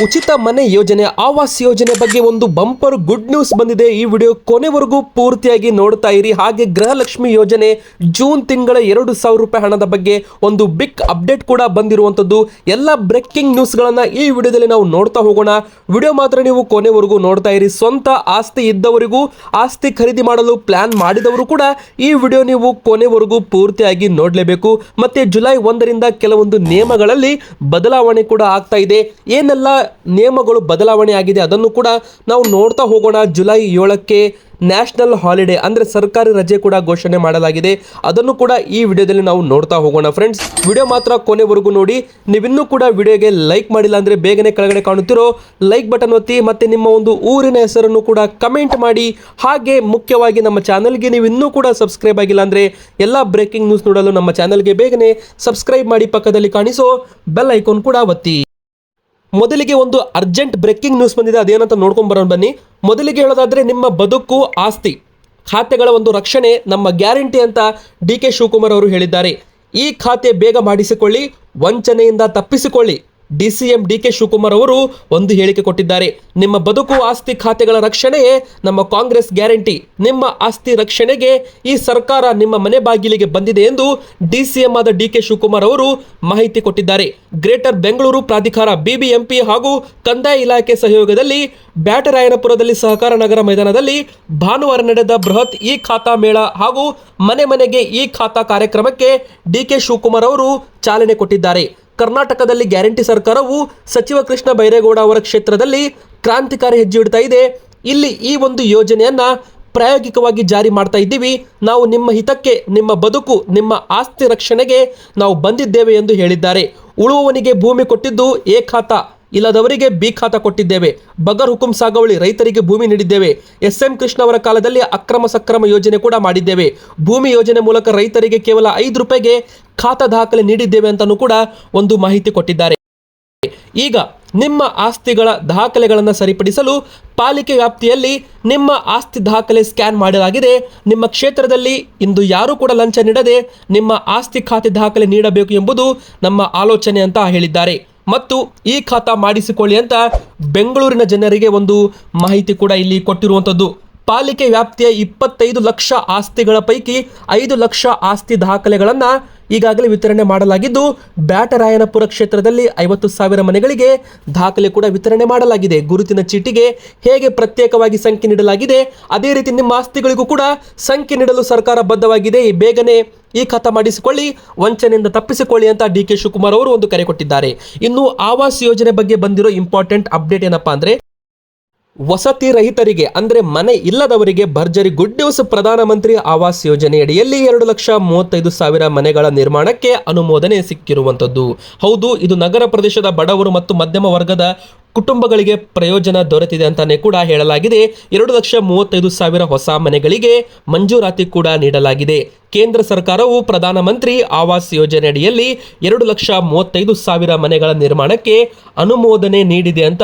ಉಚಿತ ಮನೆ ಯೋಜನೆ, ಆವಾಸ್ ಯೋಜನೆ ಬಗ್ಗೆ ಒಂದು ಬಂಪರ್ ಗುಡ್ ನ್ಯೂಸ್ ಬಂದಿದೆ. ಈ ವಿಡಿಯೋ ಕೊನೆವರೆಗೂ ಪೂರ್ತಿಯಾಗಿ ನೋಡ್ತಾ ಇರಿ. ಹಾಗೆ ಗೃಹಲಕ್ಷ್ಮಿ ಯೋಜನೆ ಜೂನ್ ತಿಂಗಳ ಎರಡು ಸಾವಿರ ರೂಪಾಯಿ ಹಣದ ಬಗ್ಗೆ ಒಂದು ಬಿಗ್ ಅಪ್ಡೇಟ್ ಕೂಡ ಬಂದಿರುವಂಥದ್ದು. ಎಲ್ಲ ಬ್ರೇಕಿಂಗ್ ನ್ಯೂಸ್ಗಳನ್ನು ಈ ವಿಡಿಯೋದಲ್ಲಿ ನಾವು ನೋಡ್ತಾ ಹೋಗೋಣ. ವಿಡಿಯೋ ಮಾತ್ರ ನೀವು ಕೊನೆವರೆಗೂ ನೋಡ್ತಾ ಇರಿ. ಸ್ವಂತ ಆಸ್ತಿ ಇದ್ದವರಿಗೂ ಆಸ್ತಿ ಖರೀದಿ ಮಾಡಲು ಪ್ಲಾನ್ ಮಾಡಿದವರು ಕೂಡ ಈ ವಿಡಿಯೋ ನೀವು ಕೊನೆವರೆಗೂ ಪೂರ್ತಿಯಾಗಿ ನೋಡಲೇಬೇಕು. ಮತ್ತೆ ಜುಲೈ ಒಂದರಿಂದ ಕೆಲವೊಂದು ನಿಯಮಗಳಲ್ಲಿ ಬದಲಾವಣೆ ಕೂಡ ಆಗ್ತಾ ಇದೆ. ಏನೆಲ್ಲ ನಿಯಮಗಳು ಬದಲಾವಣೆ ಆಗಿದೆ. ಅದನ್ನು ಕೂಡ ನಾವು ನೋಡ್ತಾ ಹೋಗೋಣ. ಜುಲೈ ಏಳಕ್ಕೆ ನ್ಯಾಷನಲ್ ಹಾಲಿಡೇ ಅಂದರೆ ಸರ್ಕಾರಿ ರಜೆ ಕೂಡ ಘೋಷಣೆ ಮಾಡಲಾಗಿದೆ. ಅದನ್ನು ಕೂಡ ಈ ವಿಡಿಯೋದಲ್ಲಿ ನಾವು ನೋಡ್ತಾ ಹೋಗೋಣ ಫ್ರೆಂಡ್ಸ್. ವಿಡಿಯೋ ಮಾತ್ರ ಕೊನೆವರೆಗೂ ನೋಡಿ. ನೀವಿನ್ನೂ ಕೂಡ ವಿಡಿಯೋಗೆ ಲೈಕ್ ಮಾಡಿಲ್ಲ ಅಂದರೆ ಬೇಗನೆ ಕೆಳಗಡೆ ಕಾಣುತ್ತಿರೋ ಲೈಕ್ ಬಟನ್ ಒತ್ತಿ ಮತ್ತು ನಿಮ್ಮ ಒಂದು ಊರಿನ ಹೆಸರನ್ನು ಕೂಡ ಕಮೆಂಟ್ ಮಾಡಿ. ಹಾಗೆ ಮುಖ್ಯವಾಗಿ ನಮ್ಮ ಚಾನಲ್ಗೆ ನೀವು ಇನ್ನೂ ಕೂಡ ಸಬ್ಸ್ಕ್ರೈಬ್ ಆಗಿಲ್ಲ ಅಂದರೆ ಎಲ್ಲ ಬ್ರೇಕಿಂಗ್ ನ್ಯೂಸ್ ನೋಡಲು ನಮ್ಮ ಚಾನಲ್ಗೆ ಬೇಗನೆ ಸಬ್ಸ್ಕ್ರೈಬ್ ಮಾಡಿ ಪಕ್ಕದಲ್ಲಿ ಕಾಣಿಸೋ ಬೆಲ್ ಐಕಾನ್ ಕೂಡ ಒತ್ತಿ. ಮೊದಲಿಗೆ ಒಂದು ಅರ್ಜೆಂಟ್ ಬ್ರೇಕಿಂಗ್ ನ್ಯೂಸ್ ಬಂದಿದೆ, ಅದೇನಂತ ನೋಡ್ಕೊಂಡ್ ಬರೋಣ ಬನ್ನಿ. ಮೊದಲಿಗೆ ಹೇಳೋದಾದ್ರೆ, ನಿಮ್ಮ ಬದುಕು ಆಸ್ತಿ, ಖಾತೆಗಳ ಒಂದು ರಕ್ಷಣೆ, ನಮ್ಮ ಗ್ಯಾರಂಟಿ ಅಂತ ಡಿ ಕೆ ಶಿವಕುಮಾರ್ ಅವರು ಹೇಳಿದ್ದಾರೆ. ಈ ಖಾತೆ ಬೇಗ ಮಾಡಿಸಿಕೊಳ್ಳಿ, ವಂಚನೆಯಿಂದ ತಪ್ಪಿಸಿಕೊಳ್ಳಿ. D C M D K Shivakumar ಅವರು ಒಂದು ಹೇಳಿಕೆ ಕೊಟ್ಟಿದ್ದಾರೆ. ನಿಮ್ಮ ಬದುಕು ಆಸ್ತಿ ಖಾತೆಗಳ ರಕ್ಷಣೆಯೇ ನಮ್ಮ ಕಾಂಗ್ರೆಸ್ ಗ್ಯಾರಂಟಿ. ನಿಮ್ಮ ಆಸ್ತಿ ರಕ್ಷಣೆಗೆ ಈ ಸರ್ಕಾರ ನಿಮ್ಮ ಮನೆ ಬಾಗಿಲಿಗೆ ಬಂದಿದೆ ಎಂದು ಡಿಸಿಎಂ ಆದ ಡಿ ಕೆ ಶಿವಕುಮಾರ್ ಅವರು ಮಾಹಿತಿ ಕೊಟ್ಟಿದ್ದಾರೆ. ಗ್ರೇಟರ್ ಬೆಂಗಳೂರು ಪ್ರಾಧಿಕಾರ ಬಿಬಿಎಂಪಿ ಹಾಗೂ ಕಂದಾಯ ಇಲಾಖೆ ಸಹಯೋಗದಲ್ಲಿ ಬ್ಯಾಟರಾಯನಪುರದಲ್ಲಿ ಸಹಕಾರ ನಗರ ಮೈದಾನದಲ್ಲಿ ಭಾನುವಾರ ನಡೆದ ಬೃಹತ್ ಇ ಖಾತಾ ಮೇಳ ಹಾಗೂ ಮನೆ ಮನೆಗೆ ಇ ಖಾತಾ ಕಾರ್ಯಕ್ರಮಕ್ಕೆ ಡಿ ಕೆ ಶಿವಕುಮಾರ್ ಅವರು ಚಾಲನೆ ಕೊಟ್ಟಿದ್ದಾರೆ. ಕರ್ನಾಟಕದಲ್ಲಿ ಗ್ಯಾರಂಟಿ ಸರ್ಕಾರವು ಸಚಿವ ಕೃಷ್ಣ ಬೈರೇಗೌಡ ಅವರ ಕ್ಷೇತ್ರದಲ್ಲಿ ಕ್ರಾಂತಿಕಾರಿ ಹೆಜ್ಜೆ ಇಡ್ತಾ ಇದೆ. ಇಲ್ಲಿ ಈ ಒಂದು ಯೋಜನೆಯನ್ನ ಪ್ರಾಯೋಗಿಕವಾಗಿ ಜಾರಿ ಮಾಡ್ತಾ ಇದ್ದೀವಿ. ನಾವು ನಿಮ್ಮ ಹಿತಕ್ಕೆ, ನಿಮ್ಮ ಬದುಕು, ನಿಮ್ಮ ಆಸ್ತಿ ರಕ್ಷಣೆಗೆ ನಾವು ಬಂದಿದ್ದೇವೆ ಎಂದು ಹೇಳಿದ್ದಾರೆ. ಉಳುವವನಿಗೆ ಭೂಮಿ ಕೊಟ್ಟಿದ್ದು ಖಾತಾ ಇಲ್ಲದವರಿಗೆ ಬಿ ಖಾತಾ ಕೊಟ್ಟಿದ್ದೇವೆ. ಬಗರ್ ಹುಕುಂ ಸಾಗವಳಿ ರೈತರಿಗೆ ಭೂಮಿ ನೀಡಿದ್ದೇವೆ. ಎಸ್ ಎಂ ಕೃಷ್ಣ ಅವರ ಕಾಲದಲ್ಲಿ ಅಕ್ರಮ ಸಕ್ರಮ ಯೋಜನೆ ಕೂಡ ಮಾಡಿದ್ದೇವೆ. ಭೂಮಿ ಯೋಜನೆ ಮೂಲಕ ರೈತರಿಗೆ ಕೇವಲ ಐದು ರೂಪಾಯಿಗೆ ಖಾತಾ ದಾಖಲೆ ನೀಡಿದ್ದೇವೆ ಅಂತಲೂ ಕೂಡ ಒಂದು ಮಾಹಿತಿ ಕೊಟ್ಟಿದ್ದಾರೆ. ಈಗ ನಿಮ್ಮ ಆಸ್ತಿಗಳ ದಾಖಲೆಗಳನ್ನು ಸರಿಪಡಿಸಲು ಪಾಲಿಕೆ ವ್ಯಾಪ್ತಿಯಲ್ಲಿ ನಿಮ್ಮ ಆಸ್ತಿ ದಾಖಲೆ ಸ್ಕ್ಯಾನ್ ಮಾಡಲಾಗಿದೆ. ನಿಮ್ಮ ಕ್ಷೇತ್ರದಲ್ಲಿ ಇಂದು ಯಾರೂ ಕೂಡ ಲಂಚ ನೀಡದೆ ನಿಮ್ಮ ಆಸ್ತಿ ಖಾತೆ ದಾಖಲೆ ನೀಡಬೇಕು ಎಂಬುದು ನಮ್ಮ ಆಲೋಚನೆ ಅಂತ ಹೇಳಿದ್ದಾರೆ. ಮತ್ತು ಈ ಖಾತಾ ಮಾಡಿಸಿಕೊಳ್ಳಿ ಅಂತ ಬೆಂಗಳೂರಿನ ಜನರಿಗೆ ಒಂದು ಮಾಹಿತಿ ಕೂಡ ಇಲ್ಲಿ ಕೊಟ್ಟಿರುವಂಥದ್ದು. ಪಾಲಿಕೆ ವ್ಯಾಪ್ತಿಯ ಇಪ್ಪತ್ತೈದು ಲಕ್ಷ ಆಸ್ತಿಗಳ ಪೈಕಿ ಐದು ಲಕ್ಷ ಆಸ್ತಿ ದಾಖಲೆಗಳನ್ನು ಈಗಾಗಲೇ ವಿತರಣೆ ಮಾಡಲಾಗಿದ್ದು, ಬ್ಯಾಟರಾಯನಪುರ ಕ್ಷೇತ್ರದಲ್ಲಿ ಐವತ್ತು ಸಾವಿರ ಮನೆಗಳಿಗೆ ದಾಖಲೆ ಕೂಡ ವಿತರಣೆ ಮಾಡಲಾಗಿದೆ. ಗುರುತಿನ ಚೀಟಿಗೆ ಹೇಗೆ ಪ್ರತ್ಯೇಕವಾಗಿ ಸಂಖ್ಯೆ ನೀಡಲಾಗಿದೆ, ಅದೇ ರೀತಿ ನಿಮ್ಮ ಆಸ್ತಿಗಳಿಗೂ ಕೂಡ ಸಂಖ್ಯೆ ನೀಡಲು ಸರ್ಕಾರ ಬದ್ಧವಾಗಿದೆ. ಬೇಗನೆ ಈ ಖಾತಾ ಮಾಡಿಸಿಕೊಳ್ಳಿ, ವಂಚನೆಯಿಂದ ತಪ್ಪಿಸಿಕೊಳ್ಳಿ ಅಂತ ಡಿ ಕೆ ಶಿವಕುಮಾರ್ ಅವರು ಒಂದು ಕರೆ ಕೊಟ್ಟಿದ್ದಾರೆ. ಇನ್ನು ಆವಾಸ್ ಯೋಜನೆ ಬಗ್ಗೆ ಬಂದಿರೋ ಇಂಪಾರ್ಟೆಂಟ್ ಅಪ್ಡೇಟ್ ಏನಪ್ಪಾ ಅಂದ್ರೆ ವಸತಿ ರಹಿತರಿಗೆ, ಅಂದರೆ ಮನೆ ಇಲ್ಲದವರಿಗೆ ಭರ್ಜರಿ ಗುಡ್ ನ್ಯೂಸ್ ಪ್ರಧಾನಮಂತ್ರಿ ಆವಾಸ್ ಯೋಜನೆಯಡಿಯಲ್ಲಿ ಎರಡು ಲಕ್ಷ ಮೂವತ್ತೈದು ಸಾವಿರ ಮನೆಗಳ ನಿರ್ಮಾಣಕ್ಕೆ ಅನುಮೋದನೆ ಸಿಕ್ಕಿರುವಂಥದ್ದು. ಹೌದು, ಇದು ನಗರ ಪ್ರದೇಶದ ಬಡವರು ಮತ್ತು ಮಧ್ಯಮ ವರ್ಗದ ಕುಟುಂಬಗಳಿಗೆ ಪ್ರಯೋಜನ ದೊರೆತಿದೆ ಅಂತಾನೆ ಕೂಡ ಹೇಳಲಾಗಿದೆ. ಎರಡು ಲಕ್ಷ ಮೂವತ್ತೈದು ಸಾವಿರ ಹೊಸ ಮನೆಗಳಿಗೆ ಮಂಜೂರಾತಿ ಕೂಡ ನೀಡಲಾಗಿದೆ. ಕೇಂದ್ರ ಸರ್ಕಾರವು ಪ್ರಧಾನಮಂತ್ರಿ ಆವಾಸ್ ಯೋಜನೆಯಡಿಯಲ್ಲಿ ಎರಡು ಲಕ್ಷ ಮೂವತ್ತೈದು ಸಾವಿರ ಮನೆಗಳ ನಿರ್ಮಾಣಕ್ಕೆ ಅನುಮೋದನೆ ನೀಡಿದೆ ಅಂತ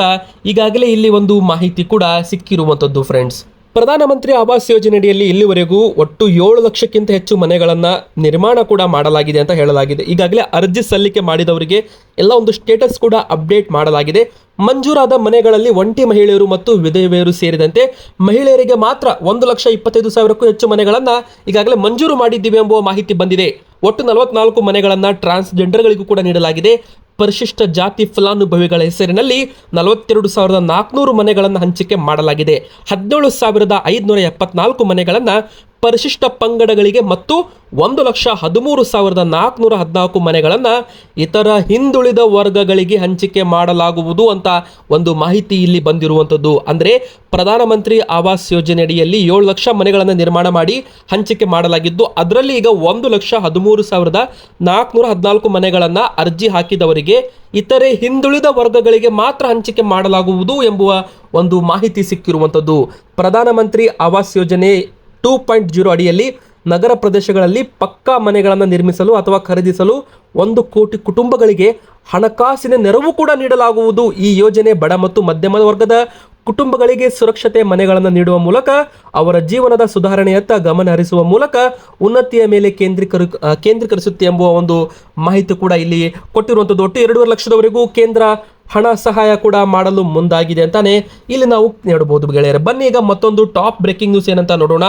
ಈಗಾಗಲೇ ಇಲ್ಲಿ ಒಂದು ಮಾಹಿತಿ ಕೂಡ ಸಿಕ್ಕಿರುವಂಥದ್ದು ಫ್ರೆಂಡ್ಸ್ ಪ್ರಧಾನಮಂತ್ರಿ ಆವಾಸ್ ಯೋಜನೆಯಡಿಯಲ್ಲಿ ಇಲ್ಲಿವರೆಗೂ ಒಟ್ಟು ಏಳು ಲಕ್ಷಕ್ಕಿಂತ ಹೆಚ್ಚು ಮನೆಗಳನ್ನು ನಿರ್ಮಾಣ ಕೂಡ ಮಾಡಲಾಗಿದೆ ಅಂತ ಹೇಳಲಾಗಿದೆ. ಈಗಾಗಲೇ ಅರ್ಜಿ ಸಲ್ಲಿಕೆ ಮಾಡಿದವರಿಗೆ ಎಲ್ಲ ಒಂದು ಸ್ಟೇಟಸ್ ಕೂಡ ಅಪ್ಡೇಟ್ ಮಾಡಲಾಗಿದೆ. ಮಂಜೂರಾದ ಮನೆಗಳಲ್ಲಿ ಒಂಟಿ ಮಹಿಳೆಯರು ಮತ್ತು ವಿಧವೆಯರು ಸೇರಿದಂತೆ ಮಹಿಳೆಯರಿಗೆ ಮಾತ್ರ ಒಂದು ಲಕ್ಷ ಇಪ್ಪತ್ತೈದು ಸಾವಿರಕ್ಕೂ ಹೆಚ್ಚು ಮನೆಗಳನ್ನು ಈಗಾಗಲೇ ಮಂಜೂರು ಮಾಡಿದ್ದೀವಿ ಎಂಬುವ ಮಾಹಿತಿ ಬಂದಿದೆ. ಒಟ್ಟು ನಲವತ್ನಾಲ್ಕು ಮನೆಗಳನ್ನು ಟ್ರಾನ್ಸ್ಜೆಂಡರ್ಗಳಿಗೂ ಕೂಡ ನೀಡಲಾಗಿದೆ. ಪರಿಶಿಷ್ಟ ಜಾತಿ ಫಲಾನುಭವಿಗಳ ಹೆಸರಿನಲ್ಲಿ ನಲವತ್ತೆರಡು ಸಾವಿರದ ನಾಲ್ಕುನೂರು ಮನೆಗಳನ್ನು ಹಂಚಿಕೆ ಮಾಡಲಾಗಿದೆ. ಹದಿನೇಳು ಸಾವಿರದ ಐದುನೂರ ಎಪ್ಪತ್ನಾಲ್ಕು ಮನೆಗಳನ್ನು ಪರಿಶಿಷ್ಟ ಪಂಗಡಗಳಿಗೆ ಮತ್ತು ಒಂದು ಲಕ್ಷ ಹದಿಮೂರು ಸಾವಿರದ ನಾಲ್ಕುನೂರ ಹದಿನಾಲ್ಕು ಮನೆಗಳನ್ನು ಇತರ ಹಿಂದುಳಿದ ವರ್ಗಗಳಿಗೆ ಹಂಚಿಕೆ ಮಾಡಲಾಗುವುದು ಅಂತ ಒಂದು ಮಾಹಿತಿ ಇಲ್ಲಿ ಬಂದಿರುವಂಥದ್ದು. ಅಂದರೆ ಪ್ರಧಾನಮಂತ್ರಿ ಆವಾಸ್ ಯೋಜನೆಯಡಿಯಲ್ಲಿ ಏಳು ಲಕ್ಷ ಮನೆಗಳನ್ನು ನಿರ್ಮಾಣ ಮಾಡಿ ಹಂಚಿಕೆ ಮಾಡಲಾಗಿದ್ದು, ಅದರಲ್ಲಿ ಈಗ ಒಂದು ಲಕ್ಷ ಹದಿಮೂರು ಸಾವಿರದ ನಾಲ್ಕುನೂರ ಹದಿನಾಲ್ಕು ಮನೆಗಳನ್ನು ಅರ್ಜಿ ಹಾಕಿದವರಿಗೆ ಇತರೆ ಹಿಂದುಳಿದ ವರ್ಗಗಳಿಗೆ ಮಾತ್ರ ಹಂಚಿಕೆ ಮಾಡಲಾಗುವುದು ಎಂಬುವ ಒಂದು ಮಾಹಿತಿ ಸಿಕ್ಕಿರುವಂಥದ್ದು. ಪ್ರಧಾನಮಂತ್ರಿ ಆವಾಸ್ ಯೋಜನೆ ಟೂ ಪಾಯಿಂಟ್ ಜೀರೋ ಅಡಿಯಲ್ಲಿ ನಗರ ಪ್ರದೇಶಗಳಲ್ಲಿ ಪಕ್ಕಾ ಮನೆಗಳನ್ನು ನಿರ್ಮಿಸಲು ಅಥವಾ ಖರೀದಿಸಲು ಒಂದು ಕೋಟಿ ಕುಟುಂಬಗಳಿಗೆ ಹಣಕಾಸಿನ ನೆರವು ಕೂಡ ನೀಡಲಾಗುವುದು. ಈ ಯೋಜನೆ ಬಡ ಮತ್ತು ಮಧ್ಯಮ ವರ್ಗದ ಕುಟುಂಬಗಳಿಗೆ ಸುರಕ್ಷತೆ ಮನೆಗಳನ್ನು ನೀಡುವ ಮೂಲಕ ಅವರ ಜೀವನದ ಸುಧಾರಣೆಯತ್ತ ಗಮನ ಹರಿಸುವ ಮೂಲಕ ಉನ್ನತಿಯ ಮೇಲೆ ಕೇಂದ್ರೀಕರ ಕೇಂದ್ರೀಕರಿಸುತ್ತೆ ಎಂಬುವ ಒಂದು ಮಾಹಿತಿ ಕೂಡ ಇಲ್ಲಿ ಕೊಟ್ಟಿರುವಂಥದ್ದು. ಒಟ್ಟು ಎರಡೂವರೆ ಲಕ್ಷದವರೆಗೂ ಕೇಂದ್ರ ಹಣ ಸಹಾಯ ಕೂಡ ಮಾಡಲು ಮುಂದಾಗಿದೆ ಅಂತಾನೆ ಇಲ್ಲಿ ನಾವು ನೋಡಬಹುದು ಗೆಳೆಯರೆ. ಬನ್ನಿ ಈಗ ಮತ್ತೊಂದು ಟಾಪ್ ಬ್ರೇಕಿಂಗ್ ನ್ಯೂಸ್ ಏನಂತ ನೋಡೋಣ.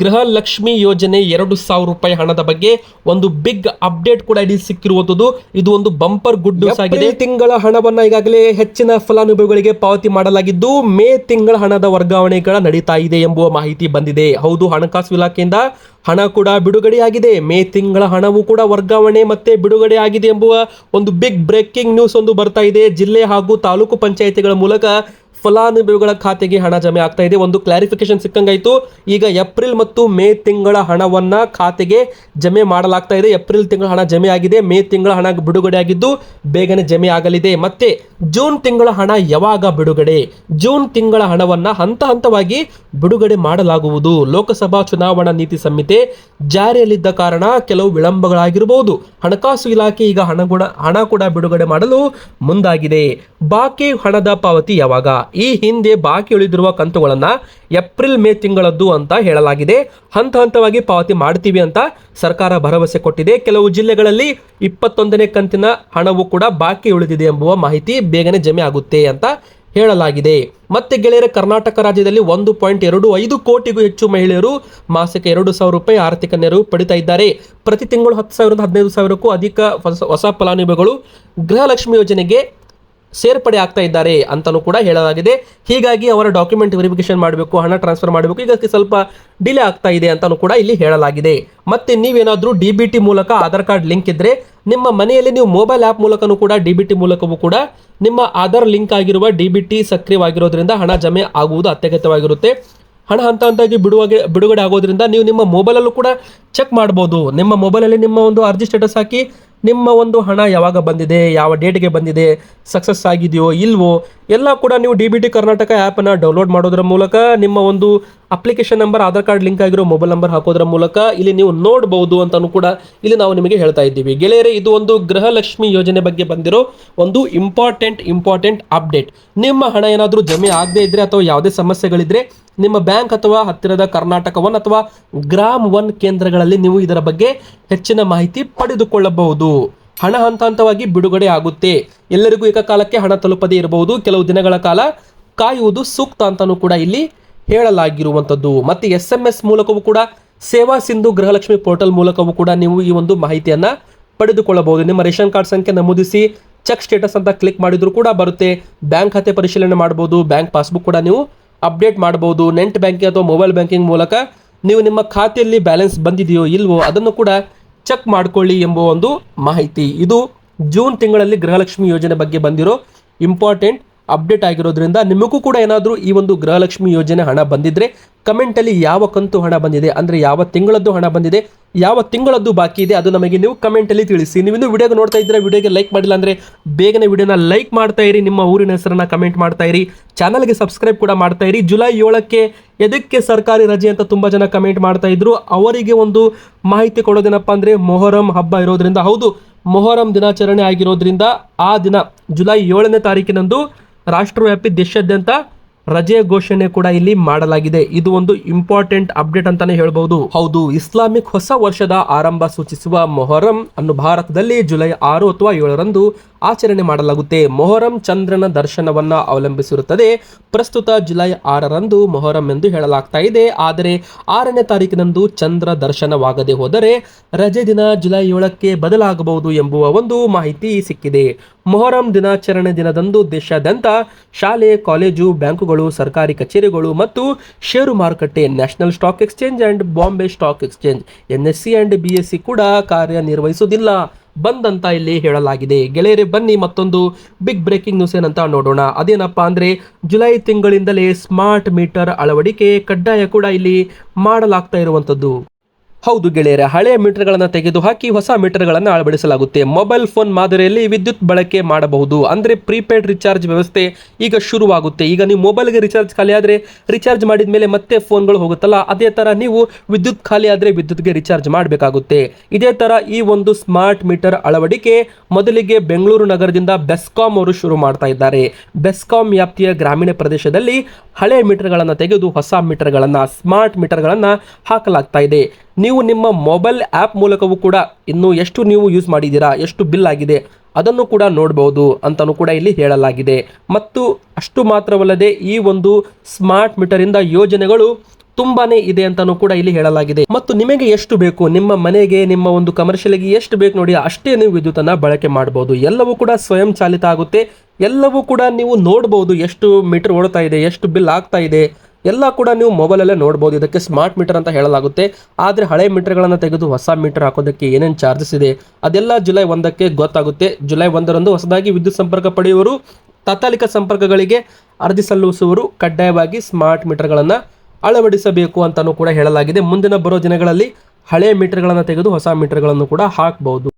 ಗೃಹ ಲಕ್ಷ್ಮಿ ಯೋಜನೆ ಎರಡು ಸಾವಿರ ರೂಪಾಯಿ ಹಣದ ಬಗ್ಗೆ ಒಂದು ಬಿಗ್ ಅಪ್ಡೇಟ್ ಕೂಡ ಇಲ್ಲಿ ಸಿಕ್ಕಿರುವಂತದ್ದು ಇದು ಒಂದು ಬಂಪರ್ ಗುಡ್ ನ್ಯೂಸ್ ಆಗಿದೆ. ತಿಂಗಳ ಹಣವನ್ನು ಈಗಾಗಲೇ ಹೆಚ್ಚಿನ ಫಲಾನುಭವಿಗಳಿಗೆ ಪಾವತಿ ಮಾಡಲಾಗಿದ್ದು ಮೇ ತಿಂಗಳ ಹಣದ ವರ್ಗಾವಣೆಗಳ ನಡೀತಾ ಇದೆ ಎಂಬುವ ಮಾಹಿತಿ ಬಂದಿದೆ. ಹೌದು ಹಣಕಾಸು ಇಲಾಖೆಯಿಂದ ಹಣ ಕೂಡ ಬಿಡುಗಡೆಯಾಗಿದೆ. ಮೇ ತಿಂಗಳ ಹಣವು ಕೂಡ ವರ್ಗಾವಣೆ ಮತ್ತೆ ಬಿಡುಗಡೆ ಆಗಿದೆ ಎಂಬುವ ಒಂದು ಬಿಗ್ ಬ್ರೇಕಿಂಗ್ ನ್ಯೂಸ್ ಒಂದು ಬರ್ತಾ ಇದೆ. ಜಿಲ್ಲೆ ಹಾಗೂ ತಾಲೂಕು ಪಂಚಾಯಿತಿಗಳ ಮೂಲಕ ಫಲಾನುಭವಿಗಳ ಖಾತೆಗೆ ಹಣ ಜಮೆ ಆಗ್ತಾ ಇದೆ. ಒಂದು ಕ್ಲಾರಿಫಿಕೇಶನ್ ಸಿಕ್ಕಂಗಾಯಿತು. ಈಗ ಏಪ್ರಿಲ್ ಮತ್ತು ಮೇ ತಿಂಗಳ ಹಣವನ್ನ ಖಾತೆಗೆ ಜಮೆ ಮಾಡಲಾಗ್ತಾ ಇದೆ. ಏಪ್ರಿಲ್ ತಿಂಗಳ ಹಣ ಜಮೆ ಆಗಿದೆ. ಮೇ ತಿಂಗಳ ಹಣ ಬಿಡುಗಡೆ ಆಗಿದ್ದು ಬೇಗನೆ ಜಮೆ ಆಗಲಿದೆ. ಮತ್ತೆ ಜೂನ್ ತಿಂಗಳ ಹಣ ಯಾವಾಗ ಬಿಡುಗಡೆ? ಜೂನ್ ತಿಂಗಳ ಹಣವನ್ನ ಹಂತ ಹಂತವಾಗಿ ಬಿಡುಗಡೆ ಮಾಡಲಾಗುವುದು. ಲೋಕಸಭಾ ಚುನಾವಣಾ ನೀತಿ ಸಂಹಿತೆ ಜಾರಿಯಲ್ಲಿದ್ದ ಕಾರಣ ಕೆಲವು ವಿಳಂಬಗಳಾಗಿರಬಹುದು ಹಣಕಾಸು ಇಲಾಖೆ ಈಗ ಹಣ ಕೂಡ ಹಣ ಕೂಡ ಬಿಡುಗಡೆ ಮಾಡಲು ಮುಂದಾಗಿದೆ. ಬಾಕಿ ಹಣದ ಪಾವತಿ ಯಾವಾಗ? ಈ ಹಿಂದೆ ಬಾಕಿ ಉಳಿದಿರುವ ಕಂತುಗಳನ್ನು ಏಪ್ರಿಲ್, ಮೇ ತಿಂಗಳದ್ದು ಅಂತ ಹೇಳಲಾಗಿದೆ. ಹಂತ ಹಂತವಾಗಿ ಪಾವತಿ ಮಾಡ್ತೀವಿ ಅಂತ ಸರ್ಕಾರ ಭರವಸೆ ಕೊಟ್ಟಿದೆ. ಕೆಲವು ಜಿಲ್ಲೆಗಳಲ್ಲಿ ಇಪ್ಪತ್ತೊಂದನೇ ಕಂತಿನ ಹಣವು ಕೂಡ ಬಾಕಿ ಉಳಿದಿದೆ ಎಂಬುವ ಮಾಹಿತಿ ಬೇಗನೆ ಜಮೆ ಆಗುತ್ತೆ ಅಂತ ಹೇಳಲಾಗಿದೆ. ಮತ್ತೆ ಗೆಳೆಯರ, ಕರ್ನಾಟಕ ರಾಜ್ಯದಲ್ಲಿ ಒಂದು ಪಾಯಿಂಟ್ ಎರಡು ಐದು ಕೋಟಿಗೂ ಹೆಚ್ಚು ಮಹಿಳೆಯರು ಮಾಸಿಕ ಎರಡು ಸಾವಿರ ರೂಪಾಯಿ ಆರ್ಥಿಕ ನೆರವು ಪಡಿತಾ ಇದ್ದಾರೆ. ಪ್ರತಿ ತಿಂಗಳು ಹತ್ತು ಸಾವಿರದ ಹದಿನೈದು ಸಾವಿರಕ್ಕೂ ಅಧಿಕ ಹೊಸ ಹೊಸ ಫಲಾನುಭವಿಗಳು ಗೃಹಲಕ್ಷ್ಮಿ ಯೋಜನೆಗೆ ಸೇರ್ಪಡೆ ಆಗ್ತಾ ಇದ್ದಾರೆ ಅಂತಲೂ ಕೂಡ ಹೇಳಲಾಗಿದೆ. ಹೀಗಾಗಿ ಅವರ ಡಾಕ್ಯುಮೆಂಟ್ ವೆರಿಫಿಕೇಶನ್ ಮಾಡಬೇಕು, ಹಣ ಟ್ರಾನ್ಸ್ಫರ್ ಮಾಡಬೇಕು. ಈಗ ಸ್ವಲ್ಪ ಡಿಲೇ ಆಗ್ತಾ ಇದೆ ಅಂತಲೂ ಕೂಡ ಇಲ್ಲಿ ಹೇಳಲಾಗಿದೆ. ಮತ್ತೆ ನೀವೇನಾದರೂ ಡಿ ಬಿ ಟಿ ಮೂಲಕ ಆಧಾರ್ ಕಾರ್ಡ್ ಲಿಂಕ್ ಇದ್ದರೆ ನಿಮ್ಮ ಮನೆಯಲ್ಲಿ ನೀವು ಮೊಬೈಲ್ ಆ್ಯಪ್ ಮೂಲಕನೂ ಕೂಡ ಡಿ ಬಿ ಟಿ ಮೂಲಕವೂ ಕೂಡ ನಿಮ್ಮ ಆಧಾರ್ ಲಿಂಕ್ ಆಗಿರುವ ಡಿ ಬಿ ಟಿ ಸಕ್ರಿಯವಾಗಿರೋದ್ರಿಂದ ಹಣ ಜಮೆ ಆಗುವುದು ಅತ್ಯಗತ್ಯವಾಗಿರುತ್ತೆ. ಹಣ ಹಂತ ಹಂತವಾಗಿ ಬಿಡುವಾಗ, ಬಿಡುಗಡೆ ಆಗೋದ್ರಿಂದ ನೀವು ನಿಮ್ಮ ಮೊಬೈಲಲ್ಲೂ ಕೂಡ ಚೆಕ್ ಮಾಡ್ಬೋದು. ನಿಮ್ಮ ಮೊಬೈಲಲ್ಲಿ ನಿಮ್ಮ ಒಂದು ಅರ್ಜಿ ಸ್ಟೇಟಸ್ ಹಾಕಿ ನಿಮ್ಮ ಒಂದು ಹಣ ಯಾವಾಗ ಬಂದಿದೆ, ಯಾವ ಡೇಟ್ಗೆ ಬಂದಿದೆ ಸಕ್ಸಸ್ ಆಗಿದೆಯೋ, ಇಲ್ವೋ, ಎಲ್ಲ ಕೂಡ ನೀವು ಡಿ ಬಿ ಟಿ ಕರ್ನಾಟಕ ಆ್ಯಪನ್ನು ಡೌನ್ಲೋಡ್ ಮಾಡೋದ್ರ ಮೂಲಕ ನಿಮ್ಮ ಒಂದು application number, Aadhaar card link ಆಗಿರೋ ಮೊಬೈಲ್ ನಂಬರ್ ಹಾಕೋದ್ರ ಮೂಲಕ ಇಲ್ಲಿ ನೀವು ನೋಡಬಹುದು ಅಂತಲೂ ಕೂಡ ಇಲ್ಲಿ ನಾವು ನಿಮಗೆ ಹೇಳ್ತಾ ಇದ್ದೀವಿ. ಗೆಳೆಯರೇ, ಇದು ಒಂದು ಗೃಹಲಕ್ಷ್ಮಿ ಯೋಜನೆ ಬಗ್ಗೆ ಬಂದಿರೋ ಒಂದು ಇಂಪಾರ್ಟೆಂಟ್ ಇಂಪಾರ್ಟೆಂಟ್ ಅಪ್ಡೇಟ್ ನಿಮ್ಮ ಹಣ ಏನಾದರೂ ಜಮೆ ಆಗದೇ ಇದ್ರೆ ಅಥವಾ ಯಾವುದೇ ಸಮಸ್ಯೆಗಳಿದ್ರೆ ನಿಮ್ಮ ಬ್ಯಾಂಕ್ ಅಥವಾ ಹತ್ತಿರದ ಕರ್ನಾಟಕ ಒನ್ ಅಥವಾ ಗ್ರಾಮ್ ಒನ್ ಕೇಂದ್ರಗಳಲ್ಲಿ ನೀವು ಇದರ ಬಗ್ಗೆ ಹೆಚ್ಚಿನ ಮಾಹಿತಿ ಪಡೆದುಕೊಳ್ಳಬಹುದು. ಹಣ ಹಂತ ಹಂತವಾಗಿ ಬಿಡುಗಡೆ ಆಗುತ್ತೆ. ಎಲ್ಲರಿಗೂ ಏಕಕಾಲಕ್ಕೆ ಹಣ ತಲುಪದೇ ಇರಬಹುದು. ಕೆಲವು ದಿನಗಳ ಕಾಲ ಕಾಯುವುದು ಸೂಕ್ತ ಅಂತಲೂ ಕೂಡ ಇಲ್ಲಿ ಹೇಳಲಾಗಿರುವಂಥದ್ದು. ಮತ್ತು ಎಸ್ ಎಂ ಎಸ್ ಮೂಲಕವೂ ಕೂಡ, ಸೇವಾ ಸಿಂಧು ಗೃಹಲಕ್ಷ್ಮಿ ಪೋರ್ಟಲ್ ಮೂಲಕವೂ ಕೂಡ ನೀವು ಈ ಒಂದು ಮಾಹಿತಿಯನ್ನು ಪಡೆದುಕೊಳ್ಳಬಹುದು. ನಿಮ್ಮ ರೇಷನ್ ಕಾರ್ಡ್ ಸಂಖ್ಯೆ ನಮೂದಿಸಿ, ಚೆಕ್ ಸ್ಟೇಟಸ್ ಅಂತ ಕ್ಲಿಕ್ ಮಾಡಿದರೂ ಕೂಡ ಬರುತ್ತೆ. ಬ್ಯಾಂಕ್ ಖಾತೆ ಪರಿಶೀಲನೆ ಮಾಡ್ಬೋದು ಬ್ಯಾಂಕ್ ಪಾಸ್ಬುಕ್ ಕೂಡ ನೀವು ಅಪ್ಡೇಟ್ ಮಾಡ್ಬೋದು ನೆಟ್ ಬ್ಯಾಂಕಿಂಗ್ ಅಥವಾ ಮೊಬೈಲ್ ಬ್ಯಾಂಕಿಂಗ್ ಮೂಲಕ ನೀವು ನಿಮ್ಮ ಖಾತೆಯಲ್ಲಿ ಬ್ಯಾಲೆನ್ಸ್ ಬಂದಿದೆಯೋ ಇಲ್ವೋ ಅದನ್ನು ಕೂಡ ಚೆಕ್ ಮಾಡ್ಕೊಳ್ಳಿ ಎಂಬ ಒಂದು ಮಾಹಿತಿ. ಇದು ಜೂನ್ ತಿಂಗಳಲ್ಲಿ ಗೃಹಲಕ್ಷ್ಮಿ ಯೋಜನೆ ಬಗ್ಗೆ ಬಂದಿರೋ ಇಂಪಾರ್ಟೆಂಟ್ ಅಪ್ಡೇಟ್ ಆಗಿರೋದ್ರಿಂದ ನಿಮಗೂ ಕೂಡ ಏನಾದರೂ ಈ ಒಂದು ಗೃಹಲಕ್ಷ್ಮಿ ಯೋಜನೆ ಹಣ ಬಂದಿದ್ರೆ ಕಮೆಂಟಲ್ಲಿ ಯಾವ ಕಂತು ಹಣ ಬಂದಿದೆ, ಅಂದರೆ ಯಾವ ತಿಂಗಳದ್ದು ಹಣ ಬಂದಿದೆ, ಯಾವ ತಿಂಗಳದ್ದು ಬಾಕಿ ಇದೆ, ಅದು ನಮಗೆ ನೀವು ಕಮೆಂಟಲ್ಲಿ ತಿಳಿಸಿ. ನೀವು ವಿಡಿಯೋ ನೋಡ್ತಾ ಇದ್ರೆ ವಿಡಿಯೋಗೆ ಲೈಕ್ ಮಾಡಿಲ್ಲ ಅಂದರೆ ಬೇಗನೆ ವಿಡಿಯೋನ ಲೈಕ್ ಮಾಡ್ತಾ ಇರಿ, ನಿಮ್ಮ ಊರಿನ ಹೆಸರನ್ನ ಕಮೆಂಟ್ ಮಾಡ್ತಾ ಇರಿ. ಚಾನಲ್ಗೆ ಸಬ್ಸ್ಕ್ರೈಬ್ ಕೂಡ ಮಾಡ್ತಾ ಇರಿ. ಜುಲೈ ಏಳಕ್ಕೆ ಎದಕ್ಕೆ ಸರ್ಕಾರಿ ರಜೆ ಅಂತ ತುಂಬ ಜನ ಕಮೆಂಟ್ ಮಾಡ್ತಾ ಇದ್ರು. ಅವರಿಗೆ ಒಂದು ಮಾಹಿತಿ ಕೊಡೋದೇನಪ್ಪ ಅಂದರೆ ಮೊಹರಂ ಹಬ್ಬ ಇರೋದ್ರಿಂದ. ಹೌದು, ಮೊಹರಂ ದಿನಾಚರಣೆ ಆಗಿರೋದ್ರಿಂದ ಆ ದಿನ ಜುಲೈ ಏಳನೇ ತಾರೀಕಿನಂದು ರಾಷ್ಟ್ರವ್ಯಾಪಿ ದೇಶಾದ್ಯಂತ ರಜೆ ಘೋಷಣೆ ಕೂಡ ಇಲ್ಲಿ ಮಾಡಲಾಗಿದೆ. ಇದು ಒಂದು ಇಂಪಾರ್ಟೆಂಟ್ ಅಪ್ಡೇಟ್ ಅಂತಾನೆ ಹೇಳಬಹುದು ಹೌದು, ಇಸ್ಲಾಮಿಕ್ ಹೊಸ ವರ್ಷದ ಆರಂಭ ಸೂಚಿಸುವ ಮೊಹರಂ ಅನ್ನು ಭಾರತದಲ್ಲಿ ಜುಲೈ ಆರು ಅಥವಾ ಏಳರಂದು ಆಚರಣೆ ಮಾಡಲಾಗುತ್ತೆ. ಮೊಹರಂ ಚಂದ್ರನ ದರ್ಶನವನ್ನ ಅವಲಂಬಿಸಿರುತ್ತದೆ. ಪ್ರಸ್ತುತ ಜುಲೈ ಆರರಂದು ಮೊಹರಂ ಎಂದು ಹೇಳಲಾಗ್ತಾ ಇದೆ. ಆದರೆ ಆರನೇ ತಾರೀಕಿನಂದು ಚಂದ್ರ ದರ್ಶನವಾಗದೆ ಹೋದರೆ ರಜೆ ದಿನ ಜುಲೈ ಏಳಕ್ಕೆ ಬದಲಾಗಬಹುದು ಎಂಬುವ ಒಂದು ಮಾಹಿತಿ ಸಿಕ್ಕಿದೆ. ಮೊಹರಂ ದಿನಾಚರಣೆ ದಿನದಂದು ದೇಶಾದ್ಯಂತ ಶಾಲೆ, ಕಾಲೇಜು, ಬ್ಯಾಂಕುಗಳು, ಸರ್ಕಾರಿ ಕಚೇರಿಗಳು ಮತ್ತು ಷೇರು ಮಾರುಕಟ್ಟೆ, national stock exchange and Bombay stock exchange, NSC and C ಕೂಡ ಕಾರ್ಯನಿರ್ವಹಿಸುವುದಿಲ್ಲ. ಬಂದಂತ ಇಲ್ಲಿ ಹೇಳಲಾಗಿದೆ. ಗೆಳೆಯರೆ, ಬನ್ನಿ ಮತ್ತೊಂದು ಬಿಗ್ ಬ್ರೇಕಿಂಗ್ ನ್ಯೂಸ್ ಏನಂತ ನೋಡೋಣ. ಅದೇನಪ್ಪ ಅಂದ್ರೆ, ಜುಲೈ ತಿಂಗಳಿಂದಲೇ ಸ್ಮಾರ್ಟ್ ಮೀಟರ್ ಅಳವಡಿಕೆ ಕಡ್ಡಾಯ ಕೂಡ ಇಲ್ಲಿ ಮಾಡಲಾಗ್ತಾ ಇರುವಂಥದ್ದು ಹೌದು ಗೆಳೆಯರ, ಹಳೆಯ ಮೀಟರ್ಗಳನ್ನು ತೆಗೆದುಹಾಕಿ ಹೊಸ ಮೀಟರ್ಗಳನ್ನು ಅಳವಡಿಸಲಾಗುತ್ತೆ. ಮೊಬೈಲ್ ಫೋನ್ ಮಾದರಿಯಲ್ಲಿ ವಿದ್ಯುತ್ ಬಳಕೆ ಮಾಡಬಹುದು. ಅಂದರೆ ಪ್ರೀಪೇಯ್ಡ್ ರಿಚಾರ್ಜ್ ವ್ಯವಸ್ಥೆ ಈಗ ಶುರುವಾಗುತ್ತೆ. ಈಗ ನೀವು ಮೊಬೈಲ್ಗೆ ರಿಚಾರ್ಜ್ ಖಾಲಿ ಆದರೆ ರಿಚಾರ್ಜ್ ಮಾಡಿದ ಮೇಲೆ ಮತ್ತೆ ಫೋನ್ಗಳು ಹೋಗುತ್ತಲ್ಲ, ಅದೇ ಥರ ನೀವು ವಿದ್ಯುತ್ ಖಾಲಿ ಆದರೆ ವಿದ್ಯುತ್ಗೆ ರಿಚಾರ್ಜ್ ಮಾಡಬೇಕಾಗುತ್ತೆ. ಇದೇ ಥರ ಈ ಒಂದು ಸ್ಮಾರ್ಟ್ ಮೀಟರ್ ಅಳವಡಿಕೆ ಮೊದಲಿಗೆ ಬೆಂಗಳೂರು ನಗರದಿಂದ ಬೆಸ್ಕಾಂ ಅವರು ಶುರು ಮಾಡ್ತಾ ಇದ್ದಾರೆ. ಬೆಸ್ಕಾಂ ವ್ಯಾಪ್ತಿಯ ಗ್ರಾಮೀಣ ಪ್ರದೇಶದಲ್ಲಿ ಹಳೆಯ ಮೀಟರ್ಗಳನ್ನು ತೆಗೆದು ಹೊಸ ಮೀಟರ್ಗಳನ್ನು, ಸ್ಮಾರ್ಟ್ ಮೀಟರ್ಗಳನ್ನು ಹಾಕಲಾಗ್ತಾ ಇದೆ. ನೀವು ನಿಮ್ಮ ಮೊಬೈಲ್ ಆ್ಯಪ್ ಮೂಲಕವೂ ಕೂಡ ಇನ್ನು ಎಷ್ಟು ನೀವು ಯೂಸ್ ಮಾಡಿದ್ದೀರಾ, ಎಷ್ಟು ಬಿಲ್ ಆಗಿದೆ ಅದನ್ನು ಕೂಡ ನೋಡಬಹುದು ಅಂತಲೂ ಕೂಡ ಇಲ್ಲಿ ಹೇಳಲಾಗಿದೆ. ಮತ್ತು ಅಷ್ಟು ಮಾತ್ರವಲ್ಲದೆ ಈ ಒಂದು ಸ್ಮಾರ್ಟ್ ಮೀಟರಿಂದ ಯೋಜನೆಗಳು ತುಂಬಾನೇ ಇದೆ ಅಂತಲೂ ಕೂಡ ಇಲ್ಲಿ ಹೇಳಲಾಗಿದೆ. ಮತ್ತು ನಿಮಗೆ ಎಷ್ಟು ಬೇಕು, ನಿಮ್ಮ ಮನೆಗೆ, ನಿಮ್ಮ ಒಂದು ಕಮರ್ಷಿಯಲ್ಗೆ ಎಷ್ಟು ಬೇಕು ನೋಡಿ ಅಷ್ಟೇ ನೀವು ವಿದ್ಯುತ್ತನ್ನು ಬಳಕೆ ಮಾಡಬಹುದು ಎಲ್ಲವೂ ಕೂಡ ಸ್ವಯಂ ಚಾಲಿತ ಆಗುತ್ತೆ. ಎಲ್ಲವೂ ಕೂಡ ನೀವು ನೋಡಬಹುದು ಎಷ್ಟು ಮೀಟರ್ ಓಡ್ತಾ ಇದೆ, ಎಷ್ಟು ಬಿಲ್ ಆಗ್ತಾ ಇದೆ. ಎಲ್ಲ ಕೂಡ ನೀವು ಮೊಬೈಲಲ್ಲೇ ನೋಡ್ಬೋದು. ಇದಕ್ಕೆ ಸ್ಮಾರ್ಟ್ ಮೀಟರ್ ಅಂತ ಹೇಳಲಾಗುತ್ತೆ. ಆದರೆ ಹಳೆ ಮೀಟರ್ಗಳನ್ನು ತೆಗೆದು ಹೊಸ ಮೀಟರ್ ಹಾಕೋದಕ್ಕೆ ಏನೇನು ಚಾರ್ಜಸ್ ಇದೆ? ಅದೆಲ್ಲ ಜುಲೈ ಒಂದಕ್ಕೆ ಗೊತ್ತಾಗುತ್ತೆ. ಜುಲೈ ಒಂದರಂದು ಹೊಸದಾಗಿ ವಿದ್ಯುತ್ ಸಂಪರ್ಕ ಪಡೆಯುವರು ತಾತ್ಕಾಲಿಕ ಸಂಪರ್ಕಗಳಿಗೆ ಅರ್ಜಿ ಸಲ್ಲಿಸುವರು ಕಡ್ಡಾಯವಾಗಿ ಸ್ಮಾರ್ಟ್ ಮೀಟರ್ಗಳನ್ನು ಅಳವಡಿಸಬೇಕು ಅಂತಲೂ ಕೂಡ ಹೇಳಲಾಗಿದೆ. ಮುಂದಿನ ಬರೋ ದಿನಗಳಲ್ಲಿ ಹಳೆಯ ಮೀಟರ್ಗಳನ್ನು ತೆಗೆದು ಹೊಸ ಮೀಟರ್ಗಳನ್ನು ಕೂಡ ಹಾಕಬಹುದು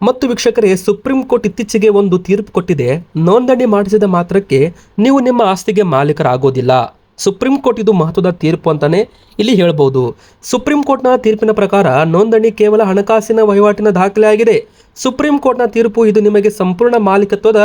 ಮತ್ತು ವೀಕ್ಷಕರೇ, ಸುಪ್ರೀಂ ಕೋರ್ಟ್ ಇತ್ತೀಚೆಗೆ ಒಂದು ತೀರ್ಪು ಕೊಟ್ಟಿದೆ. ನೋಂದಣಿ ಮಾಡಿಸಿದ ಮಾತ್ರಕ್ಕೆ ನೀವು ನಿಮ್ಮ ಆಸ್ತಿಗೆ ಮಾಲೀಕರಾಗೋದಿಲ್ಲ. ಸುಪ್ರೀಂ ಕೋರ್ಟ್ ಇದು ಮಹತ್ವದ ತೀರ್ಪು ಅಂತಾನೆ ಇಲ್ಲಿ ಹೇಳ್ಬೋದು. ಸುಪ್ರೀಂ ಕೋರ್ಟ್ನ ತೀರ್ಪಿನ ಪ್ರಕಾರ ನೋಂದಣಿ ಕೇವಲ ಹಣಕಾಸಿನ ವಹಿವಾಟಿನ ದಾಖಲೆ ಆಗಿದೆ. ಸುಪ್ರೀಂ ಕೋರ್ಟ್ನ ತೀರ್ಪು ಇದು ನಿಮಗೆ ಸಂಪೂರ್ಣ ಮಾಲೀಕತ್ವದ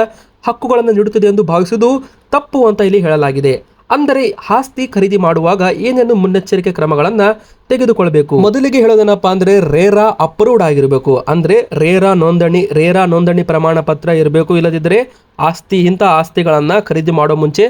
ಹಕ್ಕುಗಳನ್ನು ನೀಡುತ್ತದೆ ಎಂದು ಭಾವಿಸುವುದು ತಪ್ಪು ಅಂತ ಇಲ್ಲಿ ಹೇಳಲಾಗಿದೆ. ಅಂದರೆ ಆಸ್ತಿ ಖರೀದಿ ಮಾಡುವಾಗ ಏನೇನು ಮುನ್ನೆಚ್ಚರಿಕೆ ಕ್ರಮಗಳನ್ನು ತೆಗೆದುಕೊಳ್ಬೇಕು? ಮೊದಲಿಗೆ ಹೇಳೋದೇನಪ್ಪ ಅಂದ್ರೆ ರೇರಾ ಅಪ್ರೂವ್ಡ್ ಆಗಿರಬೇಕು. ಅಂದ್ರೆ ರೇರಾ ನೋಂದಣಿ ರೇರಾ ನೋಂದಣಿ ಪ್ರಮಾಣ ಪತ್ರ ಇರಬೇಕು. ಇಲ್ಲದಿದ್ದರೆ ಆಸ್ತಿ, ಇಂಥ ಆಸ್ತಿಗಳನ್ನು ಖರೀದಿ ಮಾಡೋ ಮುಂಚೆ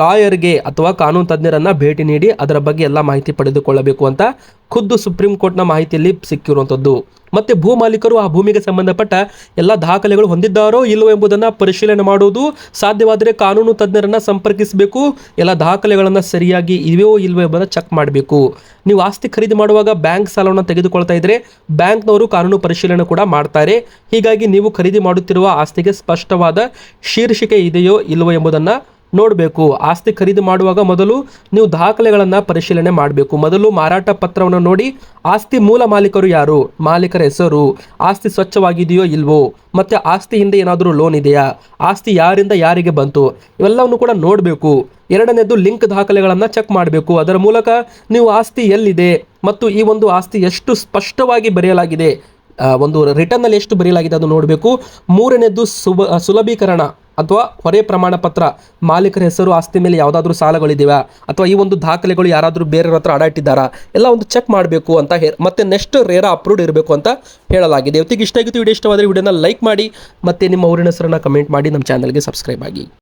ಲಾಯರ್ಗೆ ಅಥವಾ ಕಾನೂನು ತಜ್ಞರನ್ನ ಭೇಟಿ ನೀಡಿ ಅದರ ಬಗ್ಗೆ ಎಲ್ಲ ಮಾಹಿತಿ ಪಡೆದುಕೊಳ್ಳಬೇಕು ಅಂತ ಖುದ್ದು ಸುಪ್ರೀಂ ಕೋರ್ಟ್ನ ಮಾಹಿತಿಯಲ್ಲಿ ಸಿಕ್ಕಿರುವಂಥದ್ದು. ಮತ್ತೆ ಭೂ ಮಾಲೀಕರು ಆ ಭೂಮಿಗೆ ಸಂಬಂಧಪಟ್ಟ ಎಲ್ಲ ದಾಖಲೆಗಳು ಹೊಂದಿದ್ದಾರೋ ಇಲ್ಲವೋ ಎಂಬುದನ್ನು ಪರಿಶೀಲನೆ ಮಾಡುವುದು ಸಾಧ್ಯವಾದರೆ ಕಾನೂನು ತಜ್ಞರನ್ನ ಸಂಪರ್ಕಿಸಬೇಕು. ಎಲ್ಲ ದಾಖಲೆಗಳನ್ನು ಸರಿಯಾಗಿ ಇವೆಯೋ ಇಲ್ಲವೋ ಎಂಬುದನ್ನು ಚೆಕ್ ಮಾಡಬೇಕು. ನೀವು ಆಸ್ತಿ ಖರೀದಿ ಮಾಡುವಾಗ ಬ್ಯಾಂಕ್ ಸಾಲವನ್ನು ತೆಗೆದುಕೊಳ್ತಾ ಇದ್ರೆ ಬ್ಯಾಂಕ್ನವರು ಕಾನೂನು ಪರಿಶೀಲನೆ ಕೂಡ ಮಾಡ್ತಾರೆ. ಹೀಗಾಗಿ ನೀವು ಖರೀದಿ ಮಾಡುತ್ತಿರುವ ಆಸ್ತಿಗೆ ಸ್ಪಷ್ಟವಾದ ಶೀರ್ಷಿಕೆ ಇದೆಯೋ ಇಲ್ಲವೋ ಎಂಬುದನ್ನು ನೋಡಬೇಕು. ಆಸ್ತಿ ಖರೀದಿ ಮಾಡುವಾಗ ಮೊದಲು ನೀವು ದಾಖಲೆಗಳನ್ನು ಪರಿಶೀಲನೆ ಮಾಡಬೇಕು. ಮೊದಲು ಮಾರಾಟ ಪತ್ರವನ್ನು ನೋಡಿ ಆಸ್ತಿ ಮೂಲ ಮಾಲೀಕರು ಯಾರು? ಮಾಲೀಕರ ಹೆಸರು, ಆಸ್ತಿ ಸ್ವಚ್ಛವಾಗಿದೆಯೋ ಇಲ್ವೋ? ಮತ್ತು ಆಸ್ತಿ ಹಿಂದೆ ಏನಾದರೂ ಲೋನ್ ಇದೆಯಾ? ಆಸ್ತಿ ಯಾರಿಂದ ಯಾರಿಗೆ ಬಂತು? ಇವೆಲ್ಲವನ್ನು ಕೂಡ ನೋಡಬೇಕು. ಎರಡನೇದು ಲಿಂಕ್ ದಾಖಲೆಗಳನ್ನು ಚೆಕ್ ಮಾಡಬೇಕು. ಅದರ ಮೂಲಕ ನೀವು ಆಸ್ತಿ ಎಲ್ಲಿದೆ ಮತ್ತು ಈ ಒಂದು ಆಸ್ತಿ ಎಷ್ಟು ಸ್ಪಷ್ಟವಾಗಿ ಬರೆಯಲಾಗಿದೆ ಒಂದು ರಿಟರ್ನಲ್ಲಿ ಎಷ್ಟು ಬರೆಯಲಾಗಿದೆ ಅದು ನೋಡಬೇಕು. ಮೂರನೇದು ಸುಬ, ಸುಲಭೀಕರಣ. ಅಥವಾ ಹೊರೆ ಪ್ರಮಾಣ ಪತ್ರ ಮಾಲೀಕರ ಹೆಸರು, ಆಸ್ತಿ ಮೇಲೆ ಯಾವುದಾದ್ರೂ ಸಾಲಗಳಿದೆಯಾ? ಅಥವಾ ಈ ಒಂದು ದಾಖಲೆಗಳು ಯಾರಾದರೂ ಬೇರೆಯವ್ರ ಹತ್ರ ಅಡ ಇಟ್ಟಿದ್ದಾರಾ? ಎಲ್ಲ ಒಂದು ಚೆಕ್ ಮಾಡಬೇಕು ಅಂತ ಹೇ, ಮತ್ತೆ ನೆಕ್ಸ್ಟ್ ರೇರಾ ಅಪ್ರೂವ್ಡ್ ಇರಬೇಕು ಅಂತ ಹೇಳಲಾಗಿದೆ. ಇವತ್ತಿಗೆ ಇಷ್ಟ ಆಗಿತ್ತು, ವಿಡಿಯೋ ಇಷ್ಟವಾದರೆ ವಿಡಿಯೋನ ಲೈಕ್ ಮಾಡಿ, ಮತ್ತೆ ನಿಮ್ಮ ಊರಿನ ಹೆಸರನ್ನ ಕಮೆಂಟ್ ಮಾಡಿ, ನಮ್ಮ ಚಾನಲ್ಗೆ ಸಬ್ಸ್ಕ್ರೈಬ್ ಆಗಿ.